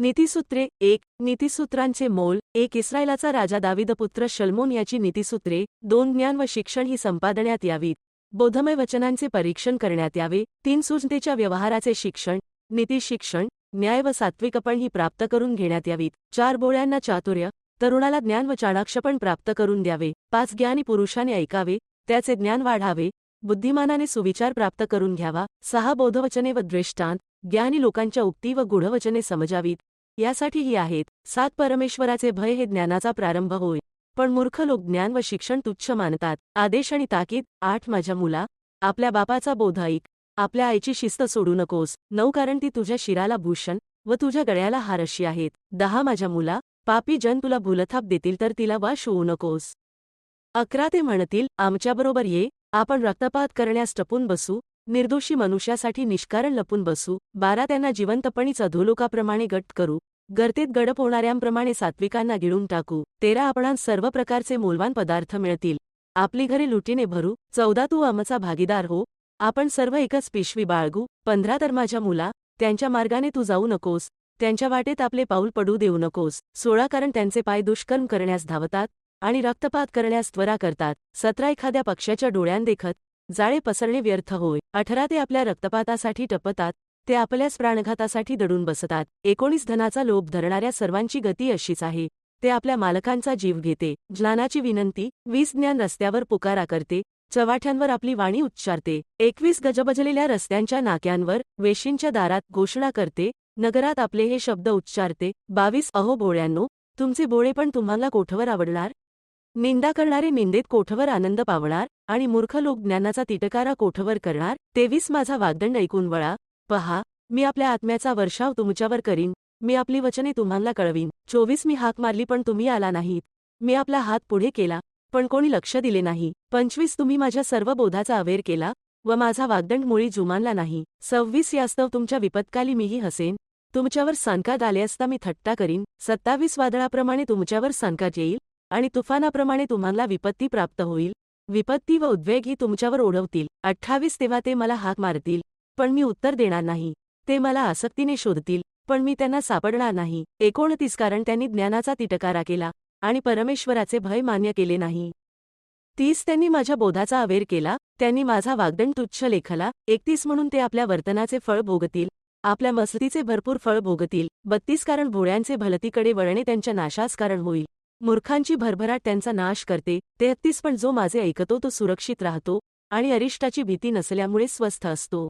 नीतिसूत्रे एक नीतिसूत्रांचे मोल एक इस्रायलाचा राजा दाविदपुत्र शल्मोन याची नीतिसूत्रे दोन ज्ञान व शिक्षण ही संपादण्यात यावीत. बोधमय वचनांचे परीक्षण करण्यात यावे. तीन सुजतेच्या व्यवहाराचे शिक्षण नीती शिक्षण न्याय व सात्विकपण ही प्राप्त करून घेण्यात यावीत. चार बोळ्यांना चातुर्य तरुणाला ज्ञान व चाणाक्षपण प्राप्त करून द्यावे. पाच ज्ञानी पुरुषाने ऐकावे त्याचे ज्ञान वाढावे. बुद्धिमानाने सुविचार प्राप्त करून घ्यावा. सहा बोधवचने व दृष्टांत ज्ञानी लोकांच्या उक्ती व गूढवचने समजावीत. यासाठीही आहेत. सात परमेश्वराचे भय हे ज्ञानाचा प्रारंभ होय. पण मूर्ख लोक ज्ञान व शिक्षण तुच्छ मानतात. आदेश आणि ताकीद. आठ माझ्या मुला आपल्या बापाचा बोध ऐक. आपल्या आईची शिस्त सोडू नकोस. नऊ कारण ती तुझ्या शिराला भूषण व तुझ्या गळ्याला हारशी आहेत. दहा माझ्या मुला पापी जन तुला भूलथाप देतील तर तिला वाश होऊ नकोस. अकरा ते म्हणतील आमच्याबरोबर ये. आपण रक्तपात करण्यास टपून बसू. निर्दोषी मनुष्यासाठी निष्कारण लपून बसू बारा त्यांना जिवंतपणीच अधोलोकाप्रमाणे गट करू गर्तेत गडप होणाऱ्यांप्रमाणे सात्विकांना गिळून टाकू तेरा आपणांस सर्व प्रकारचे मोलवान पदार्थ मिळतील. आपली घरे लुटीने भरू चौदा तू आमचा भागीदार हो आपण सर्व एकच पिशवी बाळगू पंधरा तर माझ्या मुला त्यांच्या मार्गाने तू जाऊ नकोस त्यांच्या वाटेत आपले पाऊल पडू देऊ नकोस सोळा कारण त्यांचे पाय दुष्कर्म करण्यास धावतात आणि रक्तपात करण्यास त्वरा करतात सतरा एखाद्या पक्षाच्या डोळ्यांदेखत जाळे पसरणे व्यर्थ होय. अठरा ते आपल्या रक्तपातासाठी टपतात ते आपल्याच प्राणघातासाठी दडून बसतात. एकोणीस धनाचा लोभ धरणाऱ्या सर्वांची गती अशीच आहे. ते आपल्या मालकांचा जीव घेते. ज्ञानाची विनंती वीस ज्ञान रस्त्यावर पुकारा करते चवाठ्यांवर आपली वाणी उच्चारते. एकवीस गजबजलेल्या रस्त्यांच्या नाक्यांवर वेशींच्या दारात घोषणा करते नगरात आपले हे शब्द उच्चारते. बावीस अहो बोळ्यांनो तुमचे बोळे पण तुम्हाला कोठवर आवडणार? निंदा करणारे निंदेत कोठवर आनंद पावणार आणि मूर्ख लोक ज्ञानाचा तिटकारा कोठवर करणार? तेवीस माझा वागदंड ऐकून वळा. पहा मी आपल्या आत्म्याचा वर्षाव तुमच्यावर करीन. मी आपली वचने तुम्हाला कळवीन. चोवीस मी हाक मारली पण तुम्ही आला नाहीत. मी आपला हात पुढे केला पण कोणी लक्ष दिले नाही. पंचवीस तुम्ही माझ्या सर्व बोधाचा अवेर केला व माझा वागदंड मुळी जुमानला नाही. सव्वीस यास्तव तुमच्या विपत्काली मीही हसेन. तुमच्यावर सांकात आले असता मी थट्टा करीन. सत्तावीस वादळाप्रमाणे तुमच्यावर सांकात येईल. आणि तुफानाप्रमाणे तुम्हाला विपत्ती प्राप्त होईल. विपत्ती व उद्वेग ही तुमच्यावर ओढवतील. अठ्ठावीस तेव्हा ते मला हाक मारतील पण मी उत्तर देणार नाही. ते मला आसक्तीने शोधतील पण मी त्यांना सापडणार नाही. एकोणतीस कारण त्यांनी ज्ञानाचा तिटकारा केला आणि परमेश्वराचे भय मान्य केले नाही. तीस त्यांनी माझ्या बोधाचा अवेर केला त्यांनी माझा वागदंड तुच्छ लेखला. एकतीस म्हणून ते आपल्या वर्तनाचे फळ भोगतील आपल्या मस्तीचे भरपूर फळ भोगतील. बत्तीस कारण भोळ्यांचे भलतीकडे वळणे त्यांच्या नाशास कारण होईल. मूर्खांची भरभराट त्यांचा नाश करते तेहत्तीस पण जो माझे ऐकतो तो सुरक्षित राहतो आणि अरिष्टाची भीती नसल्यामुळे स्वस्थ असतो.